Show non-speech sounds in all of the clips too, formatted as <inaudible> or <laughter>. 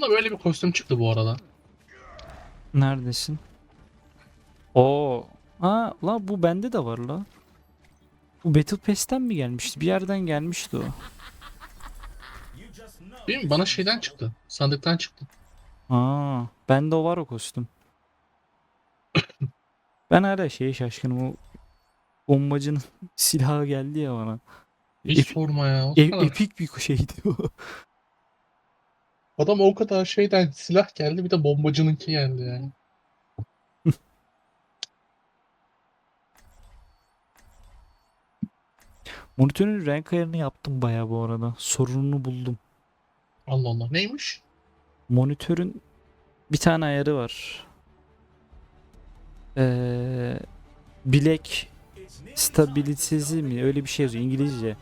Bana böyle bir kostüm çıktı bu arada. Neredesin? Oo. Ha la bu bende de var la. Bu Battle Pass'ten mi gelmişti? Bir yerden gelmişti o. Değil mi? Bana şeyden çıktı. Sandıktan çıktı. Aa, bende o var o kostüm. <coughs> ben hala şeye şaşkınım o bombacının <laughs> silahı geldi ya bana. Hiç Ep- sorma ya. O E- epik bir şeydi o. Adam o kadar şeyden silah geldi bir de bombacınınki geldi yani. <laughs> Monitörün renk ayarını yaptım bayağı bu arada. Sorununu buldum. Allah Allah. Neymiş? Monitörün bir tane ayarı var. Ee, bilek stabilitesi mi öyle bir şey yazıyor İngilizce.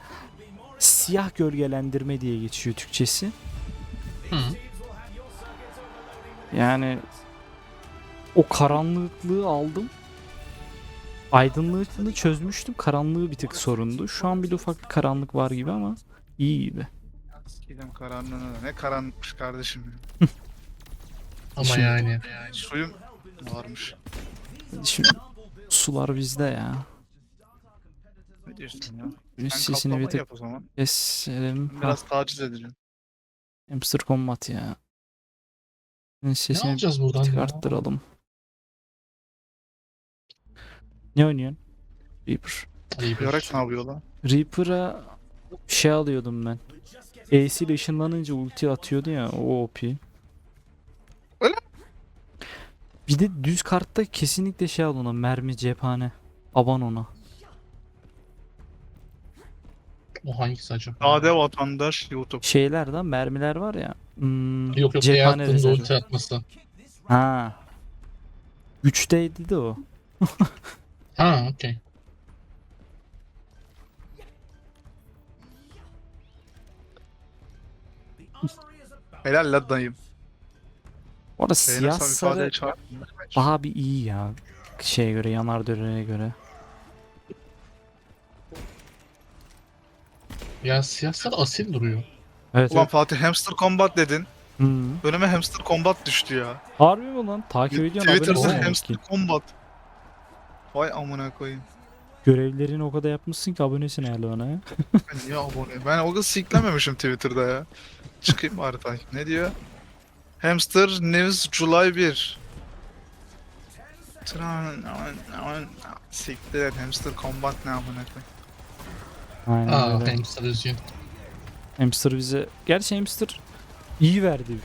Siyah gölgelendirme diye geçiyor Türkçesi. Hı. Yani o karanlıklığı aldım. Aydınlığını çözmüştüm. Karanlığı bir tık sorundu. Şu an bir de ufak bir karanlık var gibi ama iyi gibi. Sikeyim karanlığına. Ne karanlıkmış kardeşim. ya. <laughs> Ama Şimdi- yani. Suyum varmış. Şimdi sular bizde ya. Ne diyorsun ya? Bir Sen Sesini bir tık yap o zaman. keselim. Ha, Biraz taciz edeceğim. Hamster Combat ya. Senin Ne Sesini alacağız bir buradan tık ya? arttıralım. Ne oynuyorsun? Reaper. Bir Yorak ne yapıyor lan? Reaper'a şey alıyordum ben. Ace ile ışınlanınca ulti atıyordu ya o OP. Öyle Bir de düz kartta kesinlikle şey al ona mermi cephane. Aban ona. O hangisi acaba? Sade vatandaş YouTube. Şeylerden mermiler var ya. Hmm, Yok yok cephane şey attığında rezervi. ulti atması. Ha. 3'teydi de o. <laughs> Ha okey. Helal la dayım. Bu arada Siyah siyah ifadeye sarı daha bir iyi ya. Şeye göre yanar dönene göre. Ya siyasal asil duruyor. Evet Ulan evet. Fatih Hamster Combat dedin. Hmm. Önüme Hamster Combat düştü ya. Harbi mi lan? Takip ediyorsun haberin Twitter'da olmamış Hamster. Combat. Vay amına koyayım. Görevlerini o kadar yapmışsın ki abonesin herhalde ona ya. <laughs> Ben niye abone? Ben o kadar siklememişim Twitter'da ya. Çıkayım bari takip. Ne diyor? Hamster News July 1. Tran, siktir et Hamster Combat ne amına koyayım. Aynen Aa öyle. hamster üzüyor. Hamster bize... Gerçi hamster iyi verdi.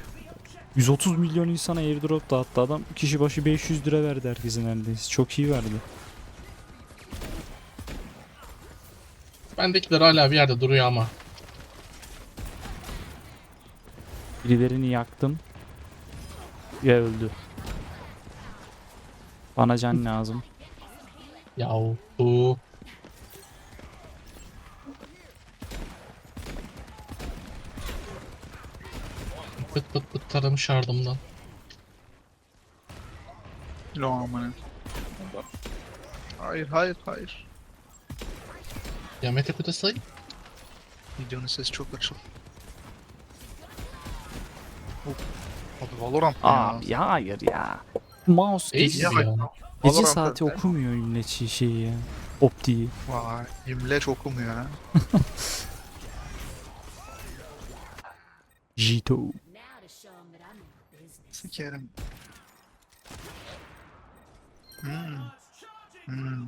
130 milyon insana airdrop dağıttı adam. Kişi başı 500 lira verdi herkesin neredeyse. Çok iyi verdi. Bendekiler hala bir yerde duruyor ama. Birilerini yaktım. Ve öldü. Bana can lazım. Yahu. Pıt pıt pıt taramış ardımdan. Lo amına. Hayır hayır hayır. Ya Mete Kudasay. Videonun sesi çok. Hop. Abi Valorant Aa ya? ya hayır ya. Mouse Ace gece, ya. gece Valorant saati okumuyor ümleçi şeyi ya. Optiği. Vay, imleç okumuyor ha. <laughs> Jito. Sikerim. Hmm. Hmm.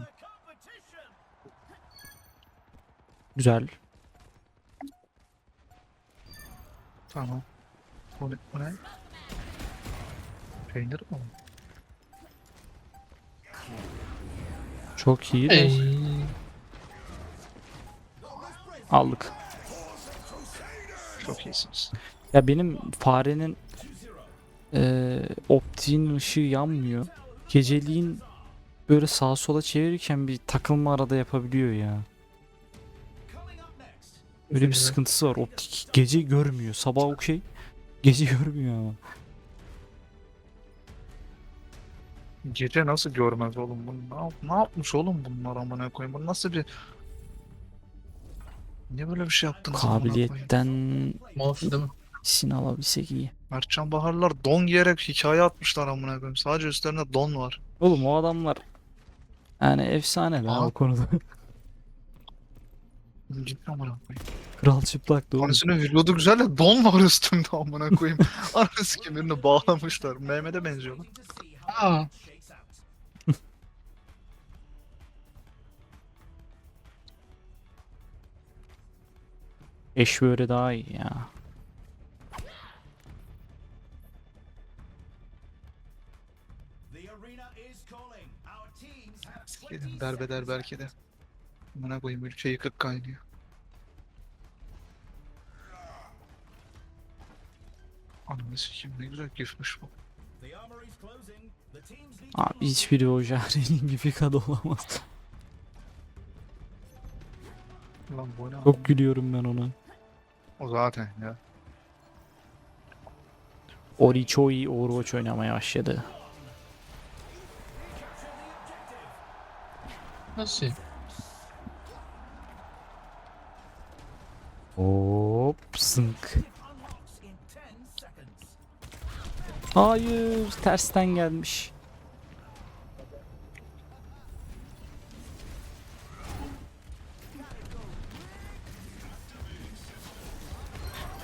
Güzel. Tamam. Bu ne? Bu ne? Peynir mi? Çok iyi de Ey. aldık. Çok iyisiniz. Ya benim farenin eee optiğin ışığı yanmıyor. Geceliğin böyle sağa sola çevirirken bir takılma arada yapabiliyor ya. Öyle bir sıkıntısı var. Optik gece görmüyor. Sabah okey. Gece <laughs> görmüyor ama. Gece nasıl görmez oğlum bunu? Ne, yap- ne yapmış oğlum bunlar amına koyayım? Bu nasıl bir... Niye böyle bir şey yaptınız amına koyayım? Kabiliyetten Mouse değil mi? sin alabilsek iyi. Mertcan Baharlar don giyerek hikaye atmışlar amına koyayım. Sadece üstlerinde don var. Oğlum o adamlar yani efsane la Aha. o konuda. <laughs> Ciddi amına koyayım. Kral çıplak doğru. Anasının vücudu güzel de don var üstünde amına koyayım. <laughs> Anası kemerini bağlamışlar. Mehmet'e benziyorlar. Aa. Eş böyle daha iyi ya. Gelin derbeder belki de. Amına koyayım ülke yıkık kaynıyor. Ananı sikeyim ne güzel gifmiş bu. Abi hiçbiri o Jahre'nin gibi kad olamaz. Lan bu ne? Çok gülüyorum ben ona. O zaten ya. Ori çok iyi Overwatch oynamaya başladı. Nasıl? Hop zınk. Hayır tersten gelmiş.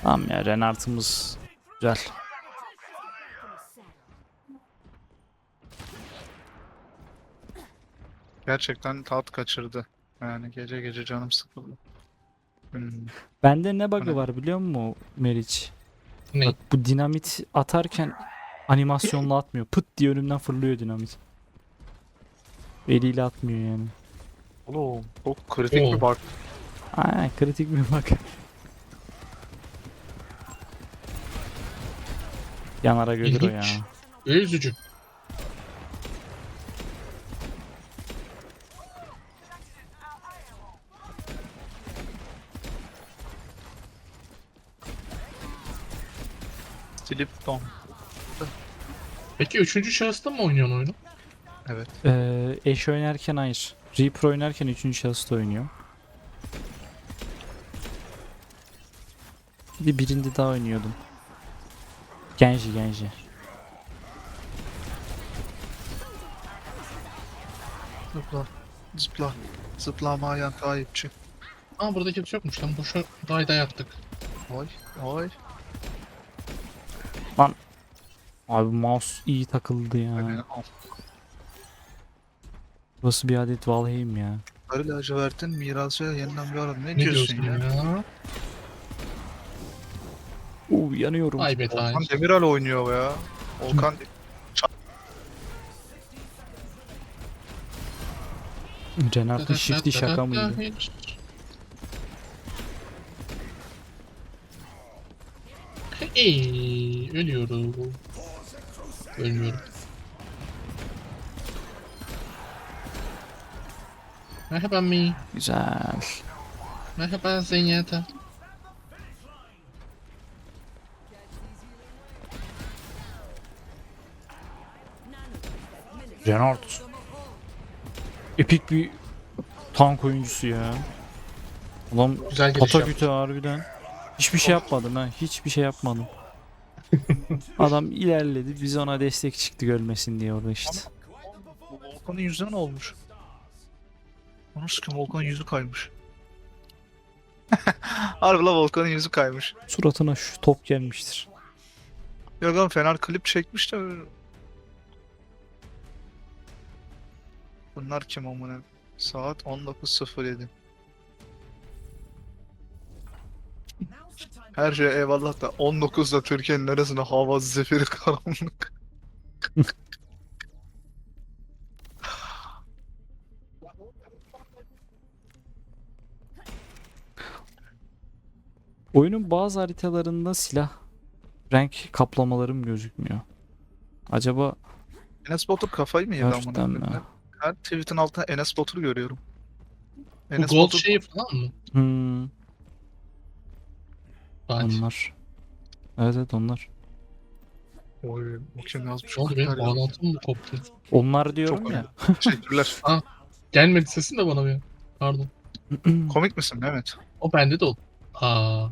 Tamam ya Renart'ımız güzel. Gerçekten tat kaçırdı. Yani gece gece canım sıkıldı. Hmm. Bende ne bug'ı Hani- var biliyor musun Meriç? Ne? Bak bu dinamit atarken animasyonla atmıyor. Pıt diye önümden fırlıyor dinamit. Eliyle atmıyor yani. Oğlum çok kritik Oo. bir bak. Aynen kritik bir bak. Yanara görür o ya. Üzücü. Don. Peki üçüncü şahısta mı oynuyorsun oyunu? Evet. Ee, eş oynarken hayır. Reaper oynarken 3. şahısta oynuyor. Bir de birinde daha oynuyordum. Genji Genji. Zıpla. Zıpla. Zıplamayan kayıpçı. Aa burada kimse yokmuş lan. Boşa dayda yaptık. Oy. Oy. Abi mouse iyi takıldı ya. Yani, Burası bir adet Valheim ya. Sarı lacivertin mirası yeniden bir arada. Ne, Ne diyorsun, diyorsun ya? ya? Uuu yanıyorum. Ay be Volkan Tahir. Demirel oynuyor ya. Volkan Renart'ın shift'i şaka mıydı? Hey, ölüyorum. Ölmüyorum. Merhaba Mi. Güzel. Merhaba Zeynep. Renard. Epik bir tank oyuncusu ya. Ulan Güzel giriş pataküte harbiden. Hiçbir şey yapmadım ha. Hiçbir şey yapmadım. <laughs> Adam ilerledi. Biz ona destek çıktı ölmesin diye orada işte. Bu Volkan'ın yüzüne ne olmuş? Onu sıkın Volkan'ın yüzü kaymış. <laughs> Harbi la Volkan'ın yüzü kaymış. Suratına şu top gelmiştir. Yok lan Fener klip çekmiş de Bunlar kim amına? Saat 19.07 Her şey eyvallah da 19'da Türkiye'nin neresine hava zifiri karanlık. Oyunun bazı haritalarında silah renk kaplamalarım gözükmüyor. Acaba Enes Batur kafayı mı yedi amına? hafiften mi? koyayım? Her tweet'in altına Enes Batur görüyorum. Bu Enes gold Batur şeyi falan mı? Hmm, Fatih. onlar. Evet evet onlar. Oy, bu kim yazmış? Ne oldu benim bağlantım mı koptu? Onlar diyorum Çok ya. <laughs> Teşekkürler. Gelmedi sesin de bana bir. Pardon. <clears throat> Komik misin Mehmet? O bende de oldu. Aa.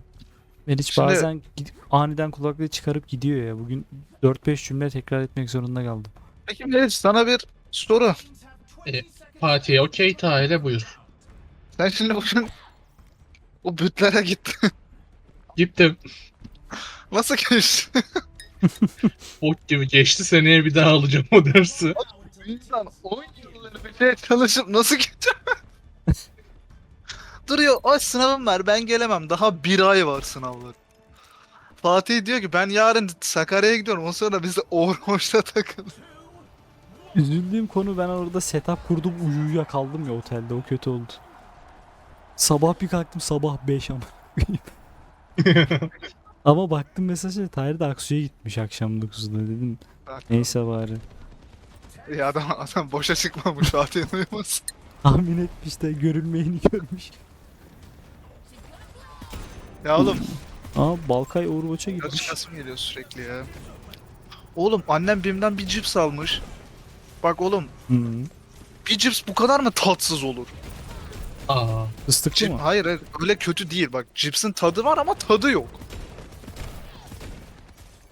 Meriç Şimdi- bazen gidip aniden kulaklığı çıkarıp gidiyor ya. Bugün 4-5 cümle tekrar etmek zorunda kaldım. Peki Meriç sana bir soru. Fatih okey Tahir'e buyur. Sen şimdi bugün o bütlere gittin. <laughs> Gittim. Nasıl geçti? Bok <laughs> gibi geçti seneye bir daha alacağım o dersi. Bir İnsan 10 yılları bir şey çalışıp nasıl geçer? <laughs> Duruyor, ay sınavım var ben gelemem. Daha bir ay var sınavlar. Fatih diyor ki ben yarın Sakarya'ya gidiyorum. O sonra biz de Orhoş'ta takılırız. Üzüldüğüm konu ben orada setup kurdum uyuya kaldım ya otelde o kötü oldu. Sabah bir kalktım sabah 5 ama. <laughs> <laughs> ama baktım mesaja Tahir de Aksu'ya gitmiş akşam 9'da dedim. Neyse bari. Ya adam, adam boşa çıkmamış Fatih'in uyuması. <laughs> Tahmin etmiş de görülmeyeni görmüş. Ya oğlum Aa Balkay Overwatch'a gitmiş. çıkasım geliyor sürekli ya. Oğlum annem BİM'den bir cips almış. Bak oğlum Hı. bir cips bu kadar mı tatsız olur? Aa. Fıstıklı Cip, mı? hayır hayır öyle kötü değil bak. Cipsin tadı var ama tadı yok.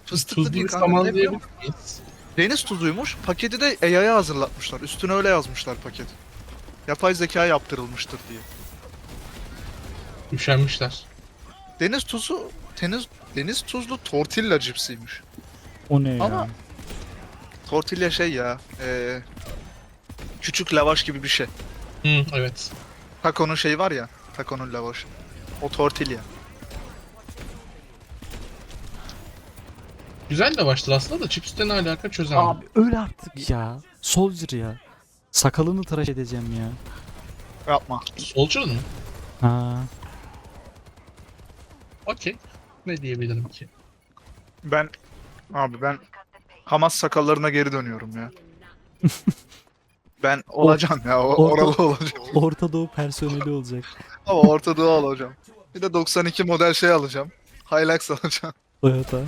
Fıstıklı Tuzlu değil bir kanka. saman ne diyebilir miyiz? Deniz tuzuymuş. Paketi de AI'ya hazırlatmışlar. Üstüne öyle yazmışlar paket. Yapay zeka yaptırılmıştır diye. Üşenmişler. Deniz tuzu deniz deniz tuzlu tortilla cipsiymiş. O ne Ama- ya? Tortilla şey ya. eee, küçük lavaş gibi bir şey. Hı, evet. Taco'nun şeyi var ya. Taco'nun lavaşı. O tortilla. Güzel de başladı aslında da chips'te ne alaka çözemedim. Abi öyle artık ya. Soldier ya. Sakalını tıraş edeceğim ya. Yapma. Soldier mı? Ha. Okey. Ne diyebilirim ki? Ben abi ben Hamas sakallarına geri dönüyorum ya. <laughs> ben olacağım ya. O, Orta- oralı olacağım. <laughs> Orta Doğu personeli olacak. Ama Orta Doğu alacağım. Bir de 92 model şey alacağım. Hilux alacağım. <laughs> Toyota.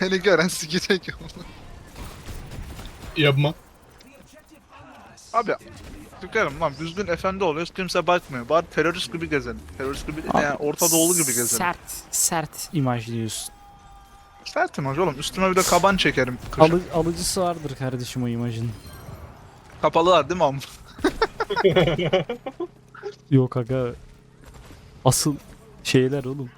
Beni gören sikecek. Yapma. Abi Tükerim lan düzgün efendi oluyoruz kimse bakmıyor. Bari terörist gibi gezelim. Terörist gibi değil de yani Orta Doğulu gibi gezelim. Sert, sert imajlıyorsun. Sertim hoca oğlum. Üstüme bir de kaban çekerim. kışın. Alı, alıcısı vardır kardeşim o imajın. Kapalılar değil mi amma? <laughs> Yok aga. Asıl şeyler oğlum.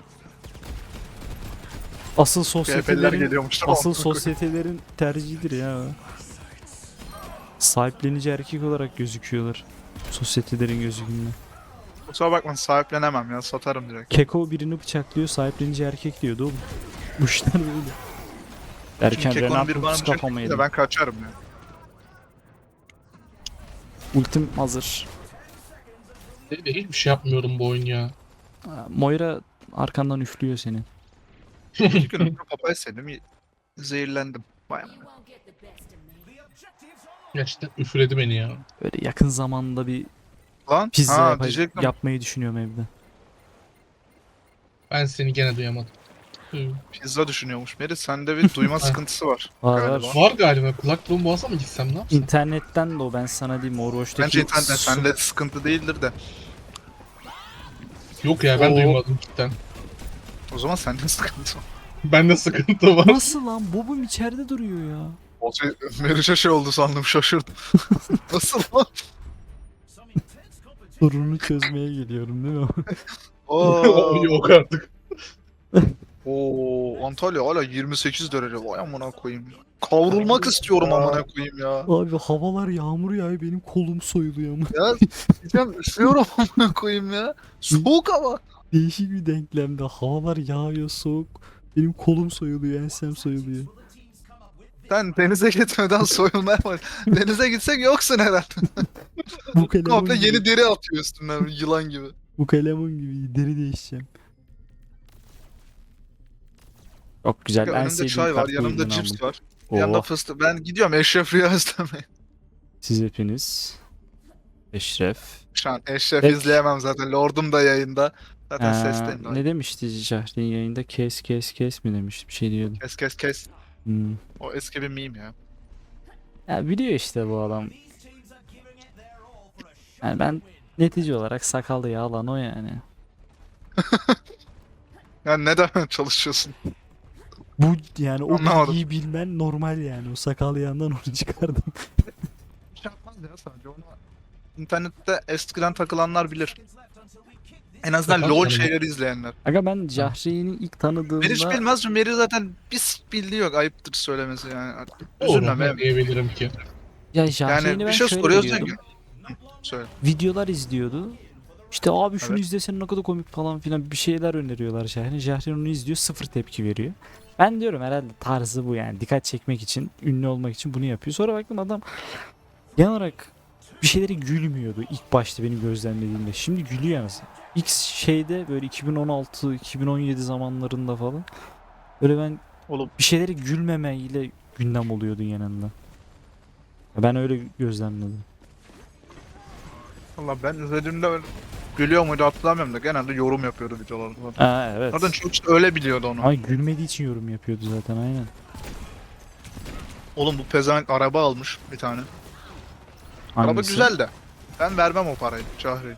Asıl sosyetelerin geliyormuş. tamam. asıl sosyetelerin tercihidir ya. Sahiplenici erkek olarak gözüküyorlar. Sosyetelerin gözünde. Kusura bakma sahiplenemem ya satarım direkt. Keko birini bıçaklıyor, sahiplenici erkek diyordu oğlum. Bu işler böyle. Derken Çünkü Keko'nun Renato bir bana bıçak çekti yedi. de ben kaçarım ya. Ultim hazır. Değil de hiçbir şey yapmıyorum bu oyun ya. Moira arkandan üflüyor seni. Önce papaya sedim zehirlendim. Vay amına. Gerçekten üfledi beni ya. Böyle yakın zamanda bir Lan pizza ha, yapay- diyecektim. yapmayı düşünüyorum evde. Ben seni gene duyamadım. Pizza düşünüyormuş. Meri sende bir duyma <laughs> sıkıntısı var. Var galiba. var. Var galiba. Kulaklığım boğaz'a mı gitsem ne yapsam? İnternetten de o ben sana diyeyim Overwatch'taki Bence internet su- sende sıkıntı değildir de. Yok ya ben Oo. duymadım cidden. O zaman sende sıkıntı var. Bende sıkıntı var. Nasıl lan? Bobum içeride duruyor ya. O şey, Meriç'e şey oldu sandım şaşırdım. <laughs> Nasıl lan? Sorunu çözmeye geliyorum değil mi? <laughs> Oo. Yok artık. Oo, Antalya hala 28 derece. Vay amına koyayım. ya. Kavrulmak istiyorum amına koyayım ya. Abi havalar yağmur yağıyor benim kolum soyuluyor ama. Ya diyeceğim üşüyorum <laughs> amına koyayım ya. Soğuk hava. Değişik bir denklemde havalar yağıyor soğuk. Benim kolum soyuluyor, ensem soyuluyor. Sen denize gitmeden soyulmaya bak. Denize gitsek yoksun herhalde. <laughs> Bu Komple gibi, yeni deri atıyor üstünden yılan gibi. bu kalemun gibi deri değişeceğim. Çok güzel. en Önümde çay var, yanımda cips var. Yanında Oh, fıstık. Ben gidiyorum Eşref Rüya izlemeye. siz hepiniz. Eşref. Şu an Eşref Peki. izleyemem zaten. Lordum da yayında. Zaten Ee, sesteyim. ne demişti Şahrin yayında? Kes kes kes mi demişti? Bir şey diyordu. Kes kes kes. Hmm. O eski bir meme ya. Ya biliyor işte bu adam. Yani ben netice olarak sakallı yağlan o yani. <laughs> Yani ne demeye çalışıyorsun? Bu yani o Anlamadım. bilgiyi bilmen normal yani. O sakal yandan onu <laughs> çıkardım. şey yapmaz ya sadece onu internette eskiden takılanlar bilir. En azından Sakal LoL tanımı. şeyleri izleyenler. Aga ben Cahre'nin ilk tanıdığımda... Meri hiç bilmez mi? Meri zaten bir bildiği yok. Ayıptır söylemesi yani. Doğru Üzülme ne be. diyebilirim ki. Ya Cahre'ni Yani ben bir şey şöyle biliyordum. Söyle. Videolar izliyordu. İşte abi şunu Evet. izlesen ne kadar komik falan filan bir şeyler öneriyorlar Cahre'nin. Cahre onu izliyor sıfır tepki veriyor. Ben diyorum herhalde tarzı bu yani. Dikkat çekmek için, ünlü olmak için bunu yapıyor. Sonra baktım adam genel olarak bir şeyleri gülmüyordu ilk başta benim gözlemlediğimde. Şimdi gülüyor mesela. X şeyde böyle 2016-2017 zamanlarında falan. Böyle ben Oğlum. bir şeyleri gülmemeyle gündem oluyordu yanında. Ben öyle gözlemledim. Valla ben izlediğimde öyle gülüyor muydu hatırlamıyorum da genelde yorum yapıyordu videolarında. Ha evet. Zaten çok işte öyle biliyordu onu. Ay gülmediği için yorum yapıyordu zaten aynen. Oğlum bu pezevenk araba almış bir tane. Araba Hangisi? güzel de. Ben vermem o parayı Cahre'yi.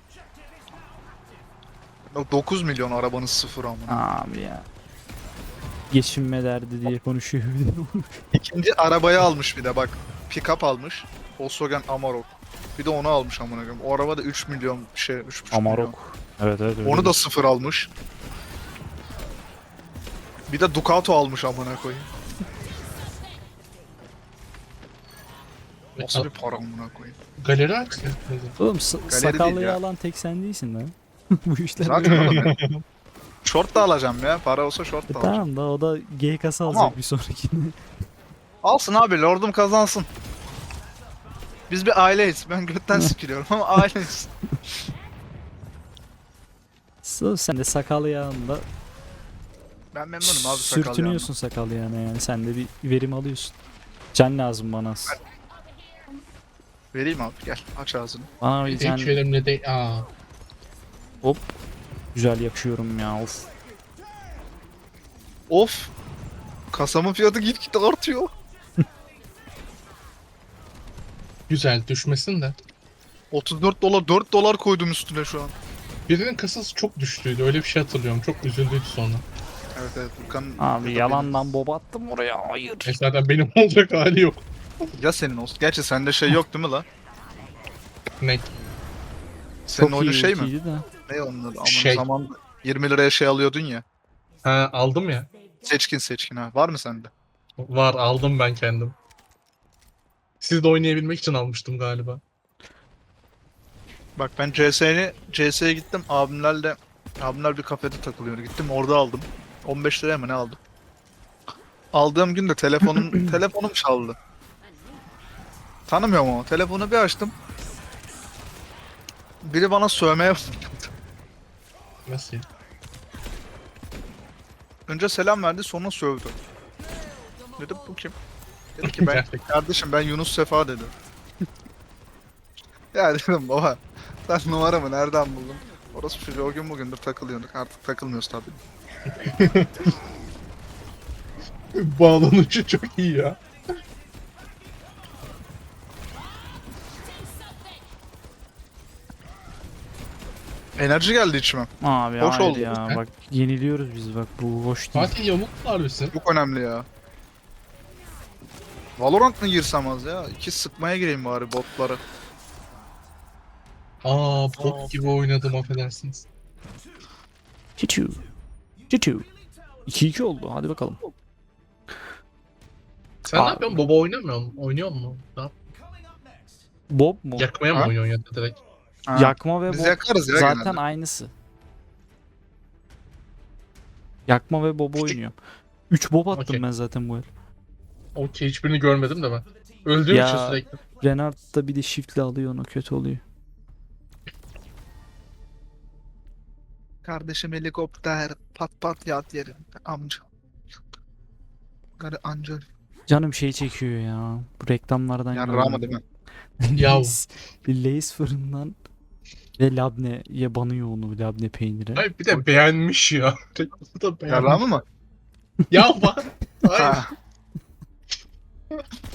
O 9 milyon arabanın sıfır ama. Abi ya. Geçinme derdi diye konuşuyor bir de. <laughs> İkinci arabayı almış bir de bak. Pick-up almış. Volkswagen Amarok. Bir de onu almış amına koyayım. O araba da 3 milyon şey 3,5 milyon. Amarok. Evet evet öyle. Onu da sıfır almış. Bir de Ducato almış amına koyayım. <laughs> Nasıl bir para amına koyayım. Galeri açtı. Oğlum sa- değil sakallıyı ya. alan tek sen değilsin lan. <laughs> Bu işler Zaten böyle. oğlum ya. <laughs> Short da alacağım ya. Para olsa short E da alacağım. tamam da o da kasa alacak Tamam. bir sonrakini. Alsın abi lordum kazansın. Biz bir aileyiz. Ben götten <laughs> sikiliyorum ama aileyiz. So, sen de sakal yağında Ben memnunum abi sakal sürtünüyorsun sakal yağına yani. Sen de bir verim alıyorsun. Can lazım bana. Vereyim abi gel aç ağzını. Bana bir can Hiç elimle de... Aa. güzel yakıyorum ya of. Of. Kasamın fiyatı gitgide artıyor. Güzel düşmesin de. 34 dolar 4 dolar koydum üstüne şu an. Birinin kasası çok düştüydü. Öyle bir şey hatırlıyorum. Çok üzüldüydü sonra. Evet evet Furkan. Abi ya da yalandan boba attım oraya. Hayır. E zaten benim <laughs> olacak hali yok. Ya senin olsun. Gerçi sende şey yok değil mi la? Ne? Senin oyunun şey mi? de. Ne onun? Aman Şey. zaman 20 liraya şey alıyordun ya. Ha aldım ya. Seçkin seçkin ha. Var mı sende? Var aldım ben kendim. Siz de oynayabilmek için almıştım galiba. Bak ben CS'ni CS'ye gittim abimlerle abimler bir kafede takılıyor. Gittim orada aldım. 15 liraya mı ne aldım? Aldığım gün de telefonum <clears throat> telefonum çaldı. Tanımıyorum ama telefonu bir açtım. Biri bana sövmeye başladı. Nasıl ya? Önce selam verdi sonra sövdü. Dedim bu kim? Dedi ki ben <laughs> kardeşim ben Yunus Sefa dedi. <laughs> ya dedim baba sen numaramı nereden buldun? Orası çocuğu o gün bugündür takılıyorduk artık takılmıyoruz tabii. <laughs> Bağlanışı çok iyi ya. Enerji geldi içime. Abi Hoş hayır oldu. ya bak yeniliyoruz biz bak bu hoş değil. Fatih yamuk var mısın? Çok önemli ya. Valorant mı girsem az ya? İki sıkmaya gireyim bari botları. Aa bot gibi oynadım affedersiniz. Çiçu. Çiçu. 2-2 oldu hadi bakalım. Sen Aa. ne yapıyorsun? Baba oynamıyor musun? Oynuyor mu? Ne yap- Bob mu? Yakmaya mı Ha? oynuyorsun ya da direkt? Ha. Yakma ve Biz Bob yakarız ya zaten genelde. aynısı. Yakma ve Bob Küçük- oynuyor. 3 Bob attım Okey. ben zaten bu el. Okey hiçbirini görmedim de ben. Öldüğüm Ya. için sürekli. Renard da bir de shift'le alıyor onu kötü oluyor. Kardeşim helikopter pat pat yat yerinde amca. Garı anca. Canım şey çekiyor ya. Bu reklamlardan Yani. Rama değil mi? Ya. Lays, Lays fırından ve labneye banıyor onu labne peynire. Hayır bir de beğenmiş ya. <laughs> Bu da Ya beğenmiş. Rama mı? Ya bak. Hayır.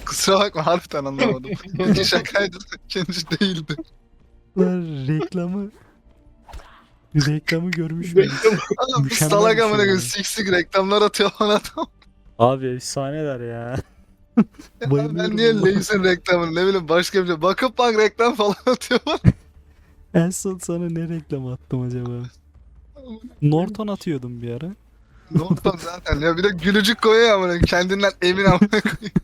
Kusura bakma harbiden anlamadım. <laughs> İkinci şakaydı, ikinci değildi. Lan reklamı Reklamı görmüş müydün? Adam bu Mükemmel salak bir şey amına koyayım yani. siksik reklamlar atıyor bana adam. Abi efsaneler ya. Ya Bayılıyorum ben niye ona. Lay's'in reklamını ne bileyim başka bir şey. Bakıp bak reklam falan atıyor bana. En son sana ne reklam attım acaba? Norton atıyordum bir ara. Norton zaten ya bir de gülücük koyuyor amına kendinden emin amına koyayım.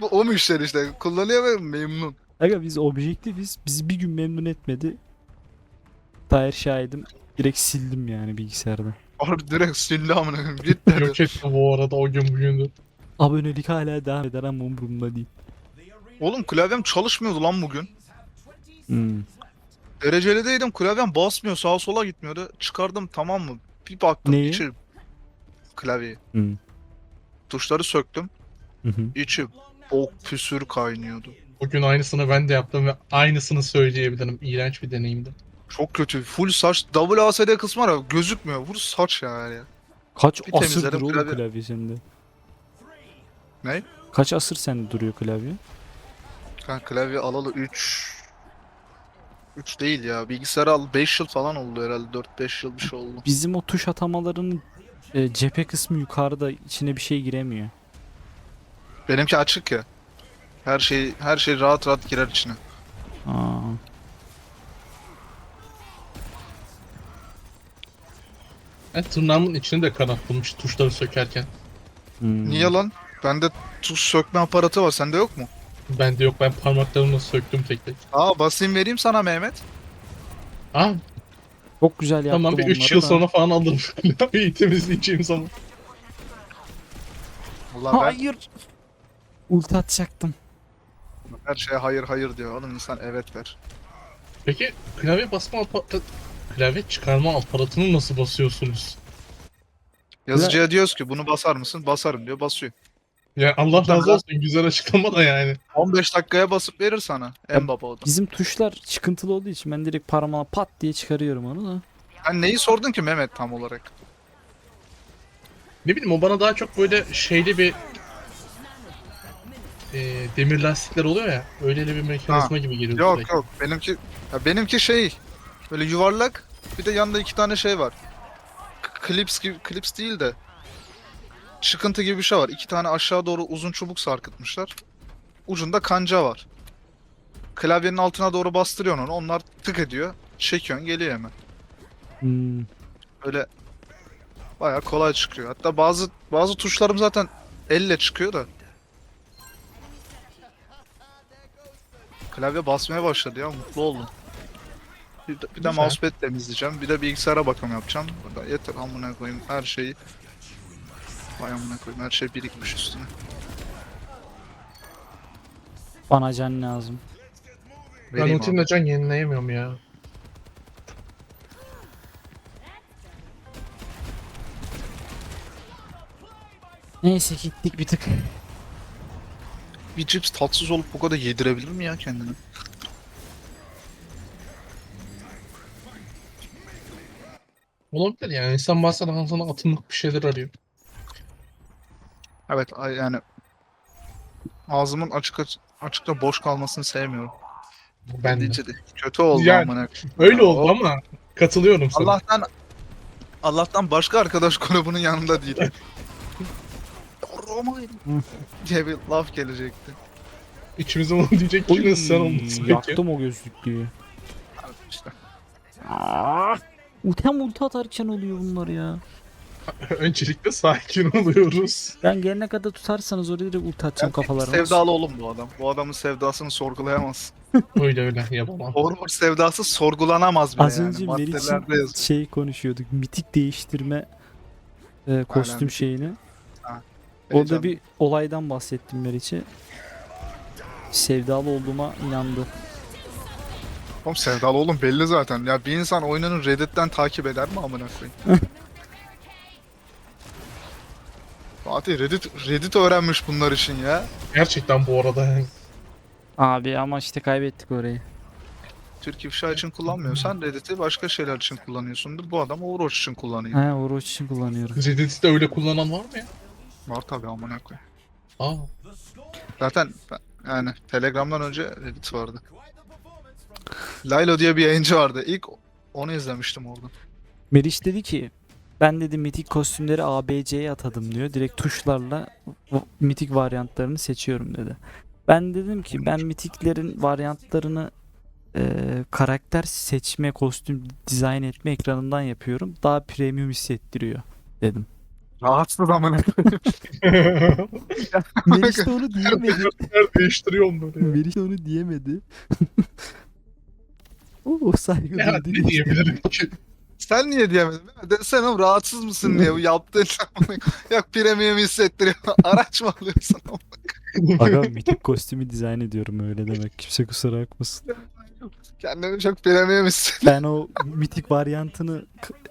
Bu o müşteri işte kullanıyor ve memnun. Aga biz objektifiz. Bizi bir gün memnun etmedi. Tahir şahidim. Direkt sildim yani bilgisayardan. Harbi direkt sildi amına koyayım. Git dedi. Yok etti bu arada o gün bugündür. Abonelik hala devam eder ama umurumda değil. Oğlum klavyem çalışmıyordu lan bugün. Hmm. Derecelideydim klavyem basmıyor sağa sola gitmiyordu. Çıkardım tamam mı? Bir baktım Neyi? içi klavyeyi. Hmm. Tuşları söktüm. Hı hı. İçi bok püsür kaynıyordu. Bugün aynısını ben de yaptım ve aynısını söyleyebilirim. İğrenç bir deneyimdi. Çok kötü. Full saç. WASD kısmı var ya gözükmüyor. Full saç yani. Kaç Bir temizledim oğlum klavye. klavye sende? Ne? Kaç asır sende duruyor klavye? Kanka klavye alalı 3 3 değil ya. Bilgisayarı al 5 yıl falan oldu herhalde. 4-5 yıl bir şey oldu. Bizim o tuş atamalarının e, cephe kısmı yukarıda içine bir şey giremiyor. Benimki açık ya. Her şey her şey rahat rahat girer içine. Aa. Ben tırnağımın içini de kanattırmış tuşları sökerken. Hmm. Niye lan? Bende tuş sökme aparatı var. Sende yok mu? Bende yok ben parmaklarımla söktüm tek tek. Aa basayım vereyim sana Mehmet. Aa Çok güzel yaptım tamam bir 3 onları yıl da. sonra falan alırım. <laughs> bir temizleyeceğim zaman. Allah ben Hayır. Ulti atacaktım. her şeye hayır hayır diyor. Oğlum insan evet der. Peki klavye basma aparatı... Klavye çıkarma aparatını nasıl basıyorsunuz? Yazıcıya diyoruz ki bunu basar mısın? Basarım diyor. Basıyor. Ya Allah razı olsun güzel açıklama da yani. 15 dakikaya basıp verir sana. En baba o da. Bizim tuşlar çıkıntılı olduğu için ben direkt parmağı pat diye çıkarıyorum onu da. Sen neyi sordun ki Mehmet tam olarak? Ne bileyim o bana daha çok böyle şeyli bir e, demir lastikler oluyor ya. Öyleli bir mekanizma gibi geliyor. Yok direkt. yok benimki ya benimki şey böyle yuvarlak bir de yanında iki tane şey var. K- Clips gibi clips değil de çıkıntı gibi bir şey var. İki tane aşağı doğru uzun çubuk sarkıtmışlar. Ucunda kanca var. Klavyenin altına doğru bastırıyorsun onu. Onlar tık ediyor. Çekiyorsun geliyor hemen. Hmm. Öyle bayağı kolay çıkıyor. Hatta bazı bazı tuşlarım zaten elle çıkıyor da. Klavye basmaya başladı ya mutlu oldum. Bir de, bir de mousepad temizleyeceğim. Bir de bilgisayara bakım yapacağım. Burada yeter amına koyayım her şeyi. Vay amına koyayım her şey birikmiş üstüne. Bana can lazım. Ben Vereyim ultimle can yenileyemiyorum ya. Neyse gittik bir tık. Bir cips tatsız olup bu kadar yedirebilir mi ya kendini? Olabilir yani insan bazen ağzına atımlık bir şeyler arıyor. Evet yani ağzımın açık aç- açıkta boş kalmasını sevmiyorum. Ben de. De Kötü oldu Yani, amına koyayım. Öyle oldu o- ama katılıyorum sana. Allah'tan Allah'tan başka arkadaş <laughs> grubunun yanında değil. Roma diye bir laf gelecekti. İçimize onu diyecek ki sen olmasın peki. yaktım o gözlüklüyü. İşte. Utem ulti atarken oluyor bunlar ya. <laughs> Öncelikle sakin oluyoruz. Ben gelene kadar tutarsanız oraya direkt ulti atacağım kafalarına. Sevdalı oğlum bu adam. Bu adamın sevdasını sorgulayamaz. <laughs> Öyle öyle yapamam. Overwatch sevdası sorgulanamaz bile Az yani. önce Maddelerde Meriç'in yazıyor. şey konuşuyorduk. Mitik değiştirme e, kostüm mitik. şeyini. Heyecan. Orada bir olaydan bahsettim Meriç'e. Sevdalı olduğuma inandı. Oğlum sevdalı oğlum belli zaten. Ya bir insan oyununu Reddit'ten takip eder mi amına koyayım? <laughs> Fatih Reddit, Reddit öğrenmiş bunlar için ya. Gerçekten bu arada yani. Abi ama işte kaybettik orayı. Türk ifşa için kullanmıyorsan Reddit'i başka şeyler için kullanıyorsundur. Bu adam Overwatch için kullanıyor. He Overwatch için kullanıyorum. Reddit'i de öyle kullanan var mı ya? Var tabi amına koyayım. Aa. Zaten ben- yani Telegram'dan önce Reddit vardı. Lilo diye bir yayıncı vardı. İlk onu izlemiştim orada. Meriç dedi ki ben dedi mitik kostümleri ABC'ye atadım diyor. Direkt tuşlarla mitik varyantlarını seçiyorum dedi. Ben dedim ki ben mitiklerin varyantlarını e, karakter seçme, kostüm dizayn etme ekranından yapıyorum. Daha premium hissettiriyor dedim. Rahatsız amına. <laughs> Meriç de onu diyemedi. Değiştiriyorum böyle. ya. Meriç de onu diyemedi. <laughs> Oo saygı ne diyebilirim ki? Sen niye diyemedin? Desene oğlum rahatsız mısın diye bu yaptığın <laughs> Yok premium hissettiriyor. <laughs> Araç mı alıyorsun? <laughs> Aga mitik kostümü dizayn ediyorum öyle demek. Kimse kusura bakmasın. Kendimi çok premium hissediyorum. Ben o mitik varyantını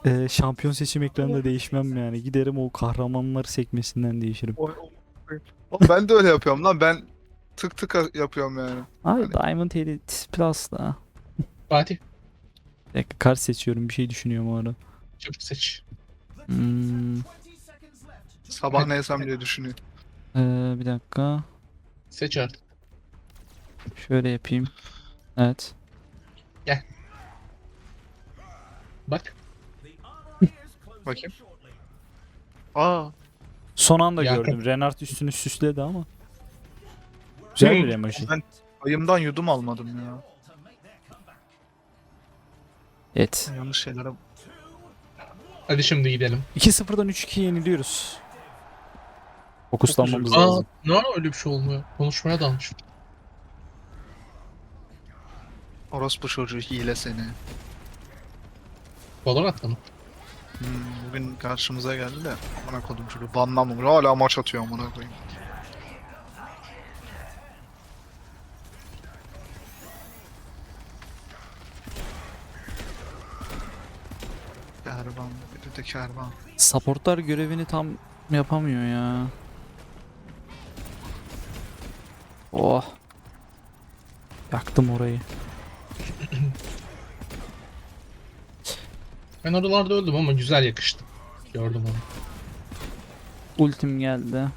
e, şampiyon seçim ekranında değişmem yani. Giderim o kahramanlar sekmesinden değişirim. Oğlum ben de öyle yapıyorum lan. Ben tık tık yapıyorum yani. Abi Diamond Elite Plus'la. Fatih. Bir dakika kart seçiyorum bir şey düşünüyorum o ara. Çabuk seç. Hmm, Sabah ne yesem diye düşünüyorum. e, bir dakika. Seç artık. Şöyle yapayım. Evet. Bak. Bakayım. <laughs> Aa, Son anda Ya- gördüm. Renard üstünü süsledi ama. Güzel bir emoji. ben ayımdan yudum almadım ya. Evet. Yanlış şeylere Hadi şimdi gidelim. 2-0'dan 3-2 yeniliyoruz. Fokuslanmamız Aa, lazım. ne var öyle bir şey olmuyor? Konuşmaya dalmış. Orospu çocuğu hile seni. Valorant'ta mı? Hmm, bugün karşımıza geldi de. Bana kodum çocuğu. Banlanmamış. Hala maç atıyor amına koyayım. Kervan. Bir de kervan. Supportlar görevini tam yapamıyor ya. Oh. Yaktım orayı. <clears throat> Ben oralarda öldüm ama güzel yakıştı. Gördüm onu. Ultim geldi.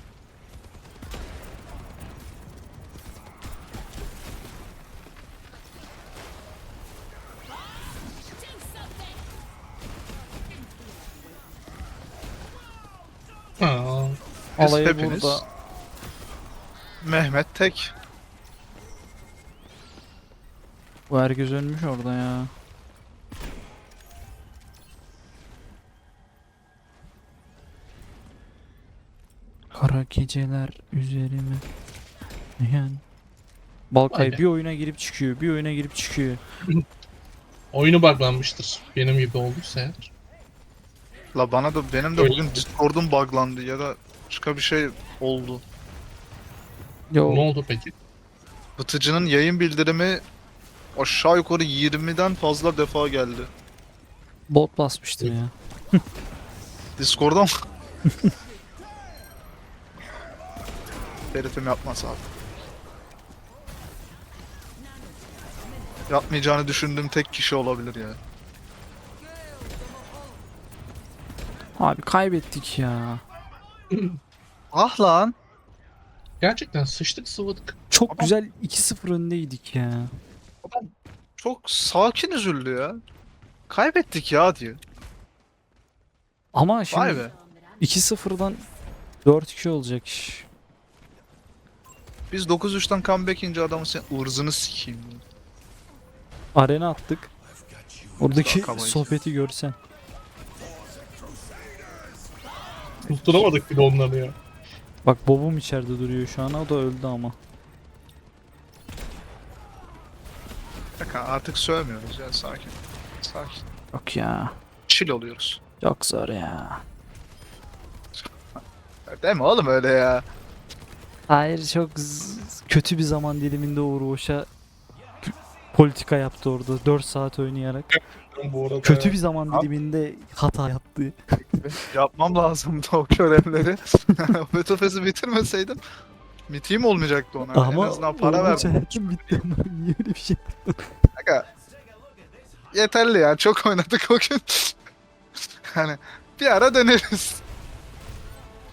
Biz Alayı hepiniz burada. Mehmet Tek. Bu herkes ölmüş orada ya. Kara geceler üzerime. Yani. Balkay be. bir oyuna girip çıkıyor, bir oyuna girip çıkıyor. <clears throat> oyunu buglanmıştır. Benim gibi olduysa eğer. La bana da benim de Öyle bugün? Discord'um buglandı ya da başka bir şey oldu. Yo, Ne oldu peki? Bıtıcının yayın bildirimi aşağı yukarı 20'den fazla defa geldi. bot basmıştır ya. <laughs> Discord'da mı? Ferit'im yapmaz abi. Yapmayacağını düşündüğüm tek kişi olabilir ya. Abi kaybettik ya. Ah lan. Gerçekten sıçtık sıvadık. Çok Ama- güzel 2-0 öndeydik ya. Adam çok sakin üzüldü ya. Kaybettik ya diyor. Ama Vay şimdi be. 2-0'dan 4-2 olacak iş. Biz 9-3'ten comeback ince adamın sen ırzını sikeyim. Arena attık. Oradaki Bakamayız. sohbeti görsen. Tutturamadık bir de onları ya. Bak Bob'um içeride duruyor şu an o da öldü ama. Bak artık sövmüyoruz ya sakin. Sakin. Yok ya. Chill oluyoruz. Çok zor ya. Değil mi oğlum öyle ya? Hayır çok kötü bir zaman diliminde Uğur Boş'a politika yaptı orada 4 saat oynayarak. Bu arada Kötü bir zaman Abi- diliminde hata yaptı. <laughs> Yapmam lazımdı <laughs> o görevleri. <laughs> Betofes'i bitirmeseydim mitiyim olmayacaktı ona. ama en azından para verdim. hayatım bitti ama niye öyle bir şey Aga, Yeterli ya çok oynadık o gün. hani bir ara döneriz.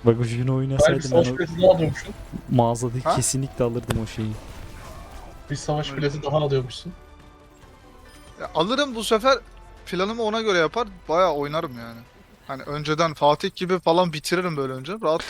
Bak o günü Galiba oynasaydım savaş ben o bileti daha alıyormuşsun. mağazadaki Ha? kesinlikle alırdım o şeyi. Bir savaş bileti daha alıyormuşsun. Ya alırım bu sefer planımı ona göre yapar. Bayağı oynarım yani. Hani önceden Fatih gibi falan bitiririm böyle önce. Rahat